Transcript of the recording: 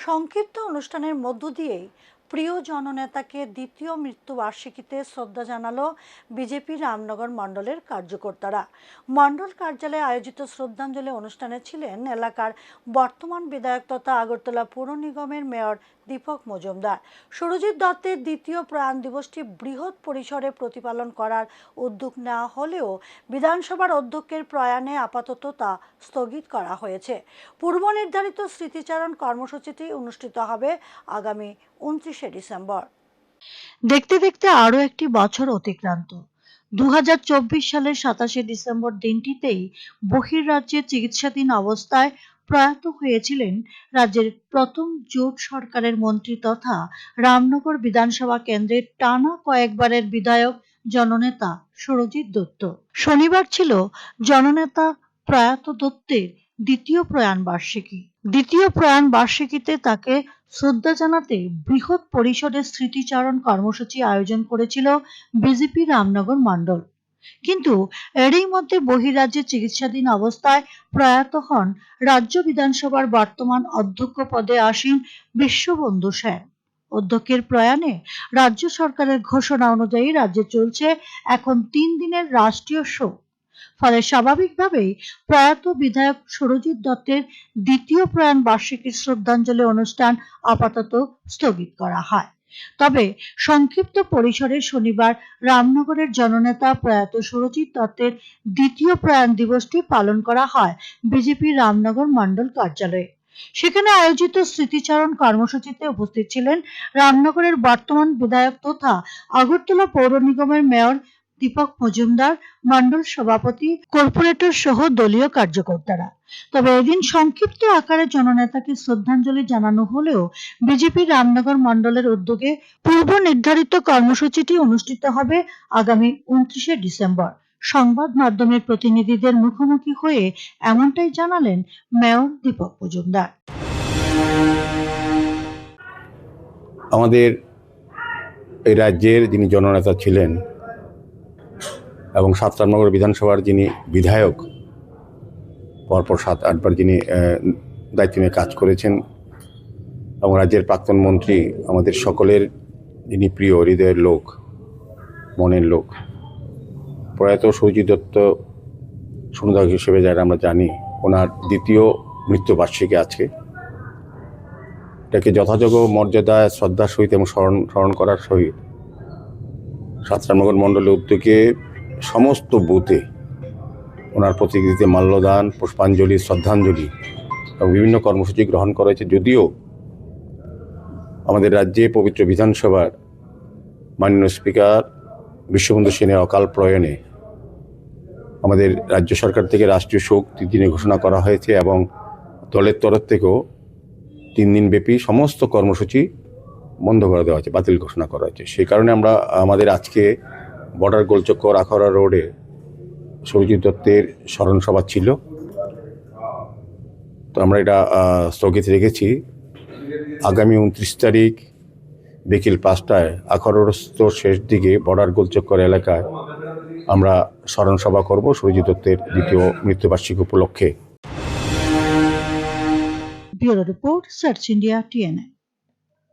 সংক্ষিপ্ত অনুষ্ঠানের মধ্য দিয়েই প্রিয় জননেতাকে দ্বিতীয় মৃত্যুবার্ষিকীতে শ্রদ্ধা জানালো বিজেপি রামনগর মণ্ডলের কার্যকর্তারা। মণ্ডল কার্যালয়ে আয়োজিত শ্রদ্ধাঞ্জলি অনুষ্ঠানে ছিলেন এলাকার বর্তমান বিধায়ক তথা আগরতলা পৌর নিগমের মেয়র দীপক মজুমদার। সুরজিৎ দত্তের দ্বিতীয় প্রাণ দিবসটি বৃহৎ পরিসরে প্রতিপালন করার উদ্যোগ নেওয়া হলেও বিধানসভার অধ্যক্ষের প্রয়াণে আপাতত তা স্থগিত করা হয়েছে। পূর্ব নির্ধারিত স্মৃতিচারণ কর্মসূচিটি অনুষ্ঠিত হবে আগামী উনত্রিশে ডিসেম্বর। দেখতে দেখতে আরও একটি বছর অতিক্রান্ত। দু সালের সাতাশে ডিসেম্বর দিনটিতেই বহির্রাজ্যে চিকিৎসাধীন অবস্থায় প্রয়াত হয়েছিলেন রাজ্যের প্রথম জোট সরকারের মন্ত্রী তথা রামনগর বিধানসভা কেন্দ্রের টানা কয়েকবারের বিধায়ক জননেতা সুরজিৎ দত্ত। শনিবার ছিল জননেতা প্রয়াত দত্তের দ্বিতীয় প্রয়াণ বার্ষিকী। দ্বিতীয় প্রয়াণ বার্ষিকীতে তাকে শ্রদ্ধা জানাতে বৃহৎ পরিসরে স্মৃতিচারণ কর্মসূচি আয়োজন করেছিল বিজেপি রামনগর মণ্ডল। কিন্তু এরই মধ্যে বহিরাজ্যে চিকিৎসাধীন অবস্থায় প্রয়াত হন রাজ্য বিধানসভার বর্তমান অধ্যক্ষ পদে আসীন বিশ্ববন্ধু সেন। অধ্যক্ষের প্রয়াণে রাজ্য সরকারের ঘোষণা অনুযায়ী রাজ্যে চলছে এখন তিন দিনের রাষ্ট্রীয় শোক। ফলে স্বাভাবিকভাবেই প্রয়াত বিধায়ক সুরজিৎ দত্তের দ্বিতীয় প্রয়াণ বার্ষিকী শ্রদ্ধাঞ্জলি অনুষ্ঠান আপাতত স্থগিত করা হয়। তবে সংক্ষিপ্ত পরিসরে শনিবার রামনগরের জননেতা প্রয়াত সুরজিৎ দত্তের দ্বিতীয় প্রয়াণ দিবসটি পালন করা হয় বিজেপির রামনগর মণ্ডল কার্যালয়ে। সেখানে আয়োজিত স্মৃতিচারণ কর্মসূচিতে উপস্থিত ছিলেন রামনগরের বর্তমান বিধায়ক তথা আগরতলা পৌর নিগমের মেয়র দীপক মজুমদার, মন্ডল সভাপতি, কর্পোরেটর সহ দলীয় কার্যকর্তারা। তবে এদিন সংক্ষিপ্ত আকারে জননেতাকে শ্রদ্ধাঞ্জলি জানানো হলেও বিজেপি রামনগর মণ্ডলের উদ্যোগে পূর্ব নির্ধারিত কর্মসূচিটি অনুষ্ঠিত হবে আগামী উনত্রিশে ডিসেম্বর। সংবাদ মাধ্যমের প্রতিনিধিদের মুখোমুখি হয়ে এমনটাই জানালেন মেয়র দীপক মজুমদার। আমাদের এই রাজ্যের যিনি জননেতা ছিলেন এবং সাতরামনগর বিধানসভার যিনি বিধায়ক, পরপর সাত আটবার যিনি দায়িত্ব নিয়ে কাজ করেছেন এবং রাজ্যের প্রাক্তন মন্ত্রী, আমাদের সকলের যিনি প্রিয় হৃদয়ের লোক, মনের লোক, প্রয়াত সৌজি দত্ত সুন্দর হিসেবে যারা আমরা জানি, ওনার দ্বিতীয় মৃত্যুবার্ষিকী আজকে। এটাকে যথাযোগ্য মর্যাদা, শ্রদ্ধার সহিত এবং স্মরণ স্মরণ করার সহিত সাতরামনগর মণ্ডলের উদ্যোগে সমস্ত বুথে ওনার প্রতিকৃতিতে মাল্যদান, পুষ্পাঞ্জলি, শ্রদ্ধাঞ্জলি এবং বিভিন্ন কর্মসূচি গ্রহণ করা হয়েছে। যদিও আমাদের রাজ্যে পবিত্র বিধানসভার মাননীয় স্পিকার বিশ্ববন্ধু সেনের অকাল প্রয়াণে আমাদের রাজ্য সরকার থেকে রাষ্ট্রীয় শোক তিন দিনে ঘোষণা করা হয়েছে এবং দলের তরফ থেকেও তিন দিন ব্যাপী সমস্ত কর্মসূচি বন্ধ করে দেওয়া হয়েছে, বাতিল ঘোষণা করা হয়েছে। সেই কারণে আমরা আমাদের আজকে বর্ডার গোলচক্কর আখড়া রোডে সৌরজিৎ দত্তের স্মরণসভা ছিল। তো আমরা এটা স্থগিত রেখেছি। আগামী উনত্রিশ তারিখ বিকেল পাঁচটায় আখড়ারস্থ শেষ দিকে বর্ডার গোলচক্কর এলাকায় আমরা স্মরণসভা করব সৌরজিৎ দত্তের দ্বিতীয় মৃত্যুবার্ষিকী উপলক্ষে। Bureau report search India TNA.